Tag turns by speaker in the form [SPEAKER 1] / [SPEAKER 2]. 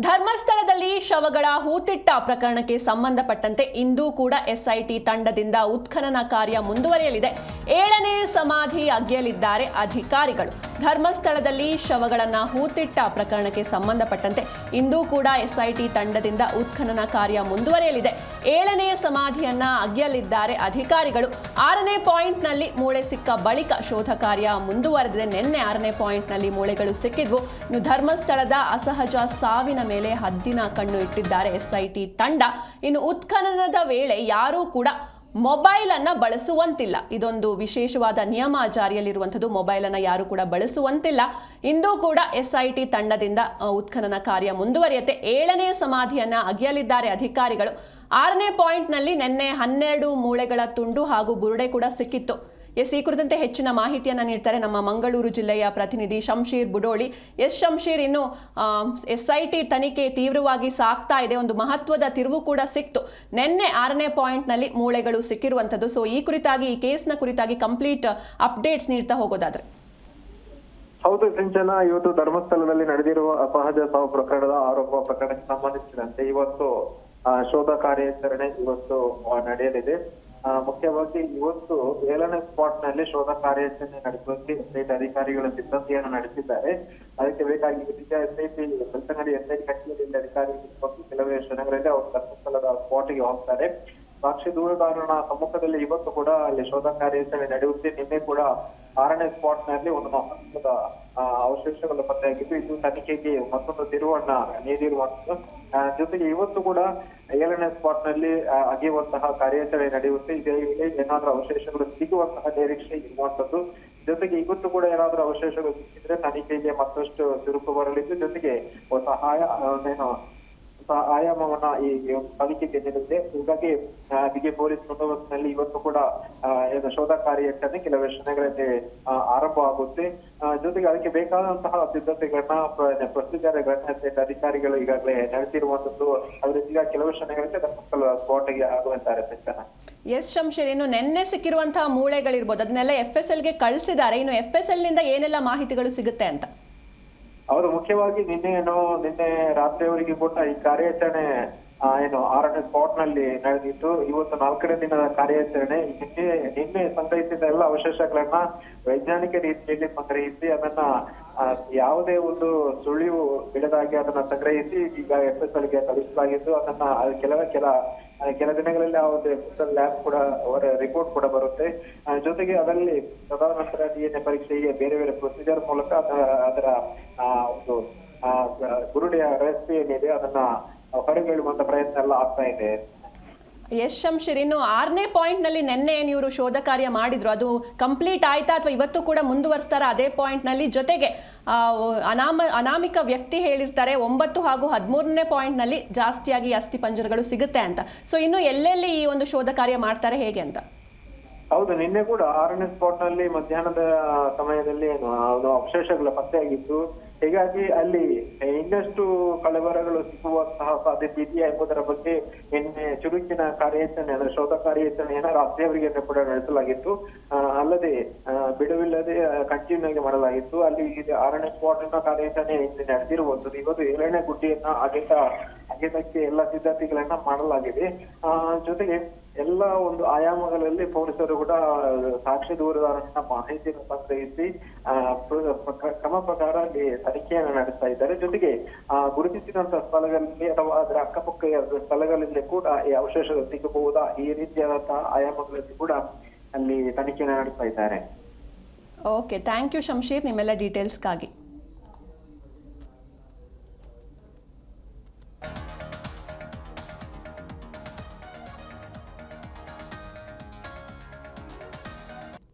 [SPEAKER 1] ಧರ್ಮಸ್ಥಳದಲ್ಲಿ ಶವಗಳ ಹೂತಿಟ್ಟ ಪ್ರಕರಣಕ್ಕೆ ಸಂಬಂಧಪಟ್ಟಂತೆ ಇಂದೂ ಕೂಡ ಎಸ್ಐಟಿ ತಂಡದಿಂದ ಉತ್ಖನನ ಕಾರ್ಯ ಮುಂದುವರಿಯಲಿದೆ. ಏಳನೇ ಸಮಾಧಿ ಅಗೆಯಲಿದ್ದಾರೆ ಅಧಿಕಾರಿಗಳು. ಧರ್ಮಸ್ಥಳದಲ್ಲಿ ಶವಗಳನ್ನು ಹೂತಿಟ್ಟ ಪ್ರಕರಣಕ್ಕೆ ಸಂಬಂಧಪಟ್ಟಂತೆ ಇಂದೂ ಕೂಡ ಎಸ್ಐಟಿ ತಂಡದಿಂದ ಉತ್ಖನನ ಕಾರ್ಯ ಮುಂದುವರಿಯಲಿದೆ. ಏಳನೆಯ ಸಮಾಧಿಯನ್ನ ಅಗೆಯಲಿದ್ದಾರೆ ಅಧಿಕಾರಿಗಳು. ಆರನೇ ಪಾಯಿಂಟ್ನಲ್ಲಿ ಮೂಳೆ ಸಿಕ್ಕ ಬಳಿಕ ಶೋಧ ಕಾರ್ಯ ಮುಂದುವರೆದಿದೆ. ನಿನ್ನೆ ಆರನೇ ಪಾಯಿಂಟ್ನಲ್ಲಿ ಮೂಳೆಗಳು ಸಿಕ್ಕಿದ್ವು. ಇನ್ನು ಧರ್ಮಸ್ಥಳದ ಅಸಹಜ ಸಾವಿನ ಮೇಲೆ ಹದ್ದಿನ ಕಣ್ಣು ಇಟ್ಟಿದ್ದಾರೆ ಎಸ್ಐಟಿ ತಂಡ. ಇನ್ನು ಉತ್ಖನನದ ವೇಳೆ ಯಾರೂ ಕೂಡ ಮೊಬೈಲ್ ಅನ್ನ ಬಳಸುವಂತಿಲ್ಲ. ಇದೊಂದು ವಿಶೇಷವಾದ ನಿಯಮ ಜಾರಿಯಲ್ಲಿರುವಂಥದ್ದು. ಮೊಬೈಲ್ ಅನ್ನ ಯಾರು ಕೂಡ ಬಳಸುವಂತಿಲ್ಲ. ಇಂದು ಕೂಡ ಎಸ್ಐಟಿ ತಂಡದಿಂದ ಉತ್ಖನನ ಕಾರ್ಯ ಮುಂದುವರಿಯುತ್ತೆ. ಏಳನೇ ಸಮಾಧಿಯನ್ನ ಅಗೆಯಲಿದ್ದಾರೆ ಅಧಿಕಾರಿಗಳು. ಆರನೇ ಪಾಯಿಂಟ್ನಲ್ಲಿ ನಿನ್ನೆ ಹನ್ನೆರಡು ಮೂಳೆಗಳ ತುಂಡು ಹಾಗೂ ಬುರುಡೆ ಕೂಡ ಸಿಕ್ಕಿತ್ತು. ಎಸ್, ಈ ಕುರಿತಂತೆ ಹೆಚ್ಚಿನ ಮಾಹಿತಿಯನ್ನು ನೀಡ್ತಾರೆ ನಮ್ಮ ಮಂಗಳೂರು ಜಿಲ್ಲೆಯ ಪ್ರತಿನಿಧಿ ಶಂಶೀರ್ ಬುಡೋಳಿ. ಎಸ್, ಶಂಶೀರ್, ಇನ್ನು ಎಸ್ ಐ ಟಿ ತನಿಖೆ ತೀವ್ರವಾಗಿ ಸಾಗ್ತಾ ಇದೆ. ಒಂದು ಮಹತ್ವದ ತಿರುವು ಕೂಡ ಸಿಕ್ತು. ನಿನ್ನೆ ಆರನೇ ಪಾಯಿಂಟ್ನಲ್ಲಿ ಮೂಳೆಗಳು ಸಿಕ್ಕಿರುವಂಥದ್ದು. ಸೊ ಈ ಕುರಿತಾಗಿ, ಈ ಕೇಸ್ನ ಕುರಿತಾಗಿ ಕಂಪ್ಲೀಟ್ ಅಪ್ಡೇಟ್ಸ್ ನೀಡ್ತಾ ಹೋಗೋದಾದ್ರೆ.
[SPEAKER 2] ಹೌದು, ಸಿಂಚನ, ಇವತ್ತು ಧರ್ಮಸ್ಥಳದಲ್ಲಿ ನಡೆದಿರುವ ಅಪಹಜ ಸಾವು ಪ್ರಕರಣದ ಆರೋಪ ಪ್ರಕರಣಕ್ಕೆ ಸಂಬಂಧಿಸಿದಂತೆ ಇವತ್ತು ಶೋಧ ಕಾರ್ಯಾಚರಣೆ ಇವತ್ತು ನಡೆಯಲಿದೆ. ಮುಖ್ಯವಾಗಿ ಇವತ್ತು ಏಳನೇ ಸ್ಪಾಟ್ನಲ್ಲಿ ಶೋಧ ಕಾರ್ಯಾಚರಣೆ ನಡೆಸುವಂತೆ ಎಸ್ಐಟಿ ಅಧಿಕಾರಿಗಳ ಸಿಬ್ಬಂದಿಯನ್ನು ನಡೆಸಿದ್ದಾರೆ. ಅದಕ್ಕೆ ಬೇಕಾಗಿ ಇದೀಗ ಎಸ್ಐಟಿ, ಬೆಳ್ತಂಗಡಿ ಎಸ್ಐಟಿ ಕಚೇರಿಯಲ್ಲಿ ಅಧಿಕಾರಿಗಳು ಕೆಲವೇ ಕ್ಷಣಗಳಲ್ಲಿ ಅವರು ಧರ್ಮಸ್ಥಳದ ಸ್ಪಾಟ್ಗೆ ಹೋಗ್ತಾರೆ. ಸಾಕ್ಷಿ ದೂರುದಾರನ ಸಮ್ಮುಖದಲ್ಲಿ ಇವತ್ತು ಕೂಡ ಅಲ್ಲಿ ಶೋಧ ಕಾರ್ಯಾಚರಣೆ ನಡೆಯುತ್ತೆ. ನಿನ್ನೆ ಕೂಡ ಆರನೇ ಸ್ಪಾಟ್ನಲ್ಲಿ ಒಂದು ಮಹತ್ವದ ಅವಶೇಷಗಳು ಪತ್ತೆಯಾಗಿದ್ದು ಇದು ತನಿಖೆಗೆ ಮತ್ತೊಂದು ತಿರುವನ್ನ ನೀಡಿರುವಂತದ್ದು ಜೊತೆಗೆ ಇವತ್ತು ಕೂಡ ಏಳನೇ ಸ್ಪಾಟ್ನಲ್ಲಿ ಅಗೆಯುವಂತಹ ಕಾರ್ಯಾಚರಣೆ ನಡೆಯುತ್ತೆ. ಇದೇ ಏನಾದ್ರೂ ಅವಶೇಷಗಳು ಸಿಗುವಂತಹ ನಿರೀಕ್ಷೆ ಇರುವಂತದ್ದು ಜೊತೆಗೆ ಇವತ್ತು ಕೂಡ ಏನಾದ್ರೂ ಅವಶೇಷಗಳು ಸಿಕ್ಕಿದ್ರೆ ತನಿಖೆಗೆ ಮತ್ತಷ್ಟು ಚುರುಕು ಬರಲಿದ್ದು, ಜೊತೆಗೆ ಸಹಾಯ ಏನು ಆಯಾಮವನ್ನ ಈ ಒಂದು ತನಿಖೆಗೆ ನೀಡಿದೆ ಹೀಗಾಗಿ ಬಿಗೆ ಪೊಲೀಸ್ ಬಂದೋಬಸ್ತ್ನಲ್ಲಿ ಇವತ್ತು ಕೂಡ ಏನು ಶೋಧ ಕಾರ್ಯಾಚರಣೆ ಕೆಲವು ಕ್ಷಣಗಳಲ್ಲಿ ಆರಂಭ ಆಗುತ್ತೆ. ಜೊತೆಗೆ ಅದಕ್ಕೆ ಬೇಕಾದಂತಹ ಸಿದ್ಧತೆಗಳನ್ನ ಪ್ರಸ್ತುತ ಅಧಿಕಾರಿಗಳು ಈಗಾಗಲೇ ನಡೆಸಿರುವಂತದ್ದು ಅದರಿಂದ ಕೆಲವು ಕ್ಷಣಗಳಲ್ಲಿ ಸ್ಪಾಟ್ಗೆ ಆಗುವಂತಾರೆ
[SPEAKER 1] ಎಸ್ ಶಂಶೇರ್, ಇನ್ನು ನಿನ್ನೆ ಸಿಕ್ಕಿರುವಂತಹ ಮೂಳೆಗಳಿರ್ಬೋದು. ಅದನ್ನೆಲ್ಲ ಎಫ್ ಎಸ್ ಎಲ್ಗೆ ಕಳಿಸಿದ್ದಾರೆ. ಇನ್ನು ಎಫ್ ಎಸ್ ಎಲ್ನಿಂದ ಏನೆಲ್ಲ ಮಾಹಿತಿಗಳು ಸಿಗುತ್ತೆ ಅಂತ?
[SPEAKER 2] ಅವರು ಮುಖ್ಯವಾಗಿ ನಿನ್ನೆ ಏನು ನಿನ್ನೆ ರಾತ್ರಿಯವರೆಗೆ ಕೊಟ್ಟ ಈ ಕಾರ್ಯಾಚರಣೆ ಏನು ಆರನೇ ಸ್ಪಾಟ್ನಲ್ಲಿ ನಡೆದಿತ್ತು ಇವತ್ತು ನಾಲ್ಕನೇ ದಿನದ ಕಾರ್ಯಾಚರಣೆ. ನಿನ್ನೆ ನಿನ್ನೆ ಸಂಗ್ರಹಿಸಿದ ಎಲ್ಲ ಅವಶೇಷಗಳನ್ನ ವೈಜ್ಞಾನಿಕ ರೀತಿಯಲ್ಲಿ ಸಂಗ್ರಹಿಸಿ, ಅದನ್ನ ಯಾವುದೇ ಒಂದು ಸುಳಿವು ಬಿಡದಾಗಿ ಅದನ್ನ ಸಂಗ್ರಹಿಸಿ, ಈಗ ಎಫ್ ಎಸ್ ಕಳಿಸಲಾಗಿದ್ದು, ಅದನ್ನ ಅದು ಕೆಲವೇ, ಕೆಲ ಕೆಲ ದಿನಗಳಲ್ಲಿ ಎಲ್ ಲ್ಯಾಬ್ ಕೂಡ, ಅವರ ರಿಪೋರ್ಟ್ ಕೂಡ ಬರುತ್ತೆ. ಜೊತೆಗೆ ಅದರಲ್ಲಿ ತದನಂತರ ಡಿ ಎನ್ ಎ ಪರೀಕ್ಷೆಗೆ ಬೇರೆ ಬೇರೆ ಪ್ರೊಸೀಜರ್ ಮೂಲಕ, ಅದ- ಅದರ ಒಂದು ಗುರುಡೆಯ ರಹಸ್ಯ ಏನಿದೆ ಅದನ್ನ ಹೊರಗೆಳುವಂತ ಪ್ರಯತ್ನ ಎಲ್ಲ ಆಗ್ತಾ ಇದೆ.
[SPEAKER 1] ಎಸ್ ಶಂಶೀರ್, ಇನ್ನು ಆರನೇ ಪಾಯಿಂಟ್ನಲ್ಲಿ ನಿನ್ನೆ ಏನು ಇವರು ಶೋಧ ಕಾರ್ಯ ಮಾಡಿದ್ರು? ಅದು ಕಂಪ್ಲೀಟ್ ಆಯ್ತಾ ಅಥವಾ ಇವತ್ತು ಕೂಡ ಮುಂದುವರಿಸ್ತಾರ ಅದೇ ಪಾಯಿಂಟ್ನಲ್ಲಿ? ಜೊತೆಗೆ ಅನಾಮ, ಅನಾಮಿಕ ವ್ಯಕ್ತಿ ಹೇಳಿರ್ತಾರೆ, ಒಂಬತ್ತು ಹಾಗೂ ಹದಿಮೂರನೇ ಪಾಯಿಂಟ್ನಲ್ಲಿ ಜಾಸ್ತಿಯಾಗಿ ಅಸ್ಥಿ ಪಂಜರಗಳು ಸಿಗುತ್ತೆ ಅಂತ. ಸೊ ಇನ್ನು ಎಲ್ಲೆಲ್ಲಿ ಈ ಒಂದು ಶೋಧ ಕಾರ್ಯ ಮಾಡ್ತಾರೆ, ಹೇಗೆ ಅಂತ?
[SPEAKER 2] ಹೌದು, ನಿನ್ನೆ ಕೂಡ ಆರನೇ ಸ್ಪಾಟ್ನಲ್ಲಿ ಮಧ್ಯಾಹ್ನದ ಸಮಯದಲ್ಲಿ ಒಂದು ಅವಶೇಷಗಳು ಪತ್ತೆಯಾಗಿತ್ತು. ಹೀಗಾಗಿ ಅಲ್ಲಿ ಇನ್ನಷ್ಟು ಕಳವರಗಳು ಸಿಗುವಂತಹ ಸಾಧ್ಯತೆ ಇದೆಯಾ ಎಂಬುದರ ಬಗ್ಗೆ ನಿನ್ನೆ ಚುರುಕಿನ ಕಾರ್ಯಾಚರಣೆ, ಅಂದ್ರೆ ಶೋಧ ಕಾರ್ಯಾಚರಣೆಯನ್ನ ರಾತ್ರಿಯವರೆಗೆ ಕೂಡ ನಡೆಸಲಾಗಿತ್ತು. ಅಲ್ಲದೆ ಬಿಡುವಿಲ್ಲದೆ ಕಂಟಿನ್ಯೂ ಆಗಿ ಮಾಡಲಾಗಿತ್ತು. ಅಲ್ಲಿ ಆರನೇ ಸ್ಪಾಟ್ನ ಕಾರ್ಯಾಚರಣೆ ನಡೆದಿರುವಂತದ್ದು ಇವತ್ತು ಏಳನೇ ಗುಡ್ಡಿಯನ್ನ ಅಗೆತ, ಅಗೆತಕ್ಕೆ ಎಲ್ಲ ಸಿದ್ಧತೆಗಳನ್ನ ಮಾಡಲಾಗಿದೆ. ಜೊತೆಗೆ ಎಲ್ಲ ಒಂದು ಆಯಾಮಗಳಲ್ಲಿ ಪೊಲೀಸರು ಕೂಡ ಸಾಕ್ಷಿ ದೂರದಾರರನ್ನ ಮಾಹಿತಿಯನ್ನು ಸಂಗ್ರಹಿಸಿ ಕ್ರಮ ಪ್ರಕಾರ ಅಲ್ಲಿ ತನಿಖೆಯನ್ನು ನಡೆಸ್ತಾ ಇದ್ದಾರೆ. ಜೊತೆಗೆ ಗುರುತಿಸಿದಂತಹ ಸ್ಥಳಗಳಲ್ಲಿ ಅಥವಾ ಅದರ ಅಕ್ಕಪಕ್ಕ ಸ್ಥಳಗಳಲ್ಲಿ ಕೂಡ ಈ ಅವಶೇಷಗಳು ಸಿಗಬಹುದಾ? ಈ ರೀತಿಯಾದಂತಹ ಆಯಾಮಗಳಲ್ಲಿ ಕೂಡ ಅಲ್ಲಿ ತನಿಖೆಯನ್ನು ನಡೆಸ್ತಾ ಇದ್ದಾರೆ.
[SPEAKER 1] ಓಕೆ ಥ್ಯಾಂಕ್ ಯು ಶಂಶೀರ್ ನಿಮ್ಮೆಲ್ಲ ಡೀಟೇಲ್ಸ್ಗಾಗಿ